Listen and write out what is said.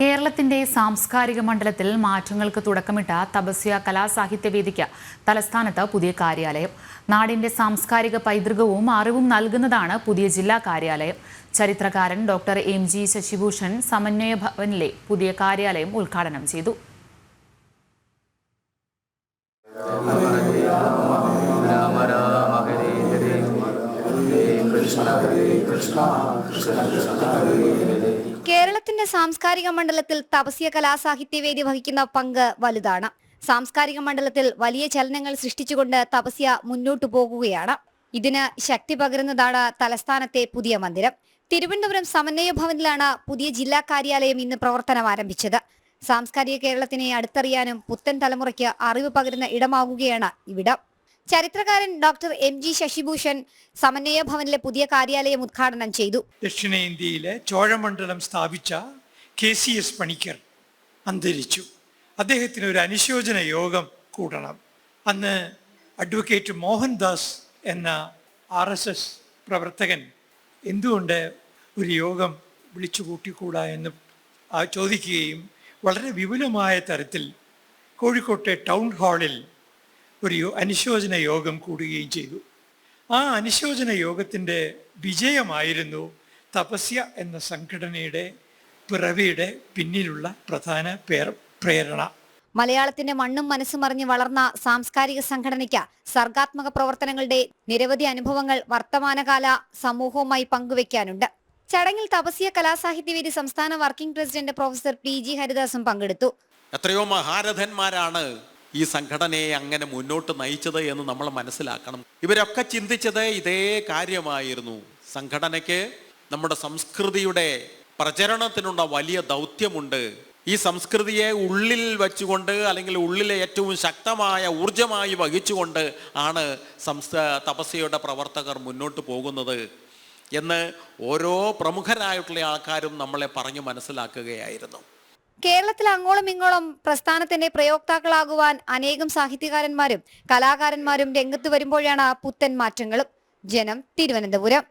കേരളത്തിന്റെ സാംസ്കാരിക മണ്ഡലത്തിൽ മാറ്റങ്ങൾക്ക് തുടക്കമിട്ട തപസ്യ കലാസാഹിത്യവേദിക്ക് തലസ്ഥാനത്ത് പുതിയ കാര്യാലയം. നാടിന്റെ സാംസ്കാരിക പൈതൃകവും അറിവും നൽകുന്നതാണ് പുതിയ ജില്ലാ കാര്യാലയം. ചരിത്രകാരൻ ഡോക്ടർ എം. ജി. ശശിഭൂഷൺ സമന്വയ ഭവനിലെ പുതിയ കാര്യാലയം ഉദ്ഘാടനം ചെയ്തു. കൃഷ്ണ കൃഷ്ണ കൃഷ്ണ കേരളത്തിന്റെ സാംസ്കാരിക മണ്ഡലത്തിൽ തപസ്യ കലാസാഹിത്യവേദി വഹിക്കുന്ന പങ്ക് വലുതാണ്. സാംസ്കാരിക മണ്ഡലത്തിൽ വലിയ ചലനങ്ങൾ സൃഷ്ടിച്ചുകൊണ്ട് തപസ്യ മുന്നോട്ടു പോകുകയാണ്. ഇതിന് ശക്തി പകരുന്നതാണ് തലസ്ഥാനത്തെ പുതിയ മന്ദിരം. തിരുവനന്തപുരം സമന്വയ ഭവനിലാണ് പുതിയ ജില്ലാ കാര്യാലയം ഇന്ന് പ്രവർത്തനം ആരംഭിച്ചത്. സാംസ്കാരിക കേരളത്തിനെ അടുത്തറിയാനും പുത്തൻ തലമുറയ്ക്ക് അറിവ് പകരുന്ന ഇടമാകുകയാണ് ഇവിടം. ചരിത്രകാരൻ ഡോക്ടർ എം ജി ശശിഭൂഷൺ സമന്വയ ഭവനിലെ പുതിയ കാര്യാലയം ഉദ്ഘാടനം ചെയ്തു. ദക്ഷിണേന്ത്യയിലെ ചോഴമണ്ഡലം സ്ഥാപിച്ച കെ സി എസ് പണിക്കർ അന്തരിച്ചു. അദ്ദേഹത്തിന് ഒരു അനുശോചന യോഗം കൂടണം. അന്ന് അഡ്വക്കേറ്റ് മോഹൻദാസ് എന്ന ആർ എസ് എസ് പ്രവർത്തകൻ എന്തുകൊണ്ട് ഒരു യോഗം വിളിച്ചു കൂട്ടിക്കൂടാ എന്ന് ചോദിക്കുകയും വളരെ വിപുലമായ തരത്തിൽ കോഴിക്കോട്ടെ ടൗൺ ഹാളിൽ ഒരു അനുശോചന യോഗം കൂടുകയും ചെയ്തു. ആ അനുശോചന യോഗത്തിന്റെ വിജയമായിരുന്നു തപസ്യ എന്ന സംഘടനയുടെ പിറവിയുടെ പിന്നിലുള്ള പ്രധാന പ്രേരണ. മലയാളത്തിന്റെ മണ്ണും മനസ്സും അറിഞ്ഞ് വളർന്ന സാംസ്കാരിക സംഘടനയ്ക്ക് സർഗാത്മക പ്രവർത്തനങ്ങളുടെ നിരവധി അനുഭവങ്ങൾ വർത്തമാനകാല സമൂഹവുമായി പങ്കുവെക്കാനുണ്ട്. ചടങ്ങിൽ തപസ്യ കലാസാഹിത്യവേദി സംസ്ഥാന working president professor P G ഹരിദാസും പങ്കെടുത്തു. എത്രയോ മഹാരഥന്മാരാണ് ഈ സംഘടനയെ അങ്ങനെ മുന്നോട്ട് നയിച്ചത് എന്ന് നമ്മൾ മനസ്സിലാക്കണം. ഇവരൊക്കെ ചിന്തിച്ചത് ഇതേ കാര്യമായിരുന്നു. സംഘടനയ്ക്ക് നമ്മുടെ സംസ്കൃതിയുടെ പ്രചരണത്തിനുള്ള വലിയ ദൗത്യമുണ്ട്. ഈ സംസ്കൃതിയെ ഉള്ളിൽ വെച്ചുകൊണ്ട് അല്ലെങ്കിൽ ഉള്ളിലെ ഏറ്റവും ശക്തമായ ഊർജമായി വഹിച്ചുകൊണ്ട് ആണ് സംസ്ഥ തപസ്യയുടെ പ്രവർത്തകർ മുന്നോട്ട് പോകുന്നത് എന്ന് ഓരോ പ്രമുഖരായിട്ടുള്ള ആൾക്കാരും നമ്മളെ പറഞ്ഞു മനസ്സിലാക്കുകയായിരുന്നു. കേരളത്തിൽ അങ്ങോളം ഇങ്ങോളം പ്രസ്ഥാനത്തിന്റെ പ്രയോക്താക്കളാകുവാൻ അനേകം സാഹിത്യകാരന്മാരും കലാകാരന്മാരും രംഗത്ത് വരുമ്പോഴാണ് പുത്തൻ മാറ്റങ്ങളും. ജനം തിരുവനന്തപുരം.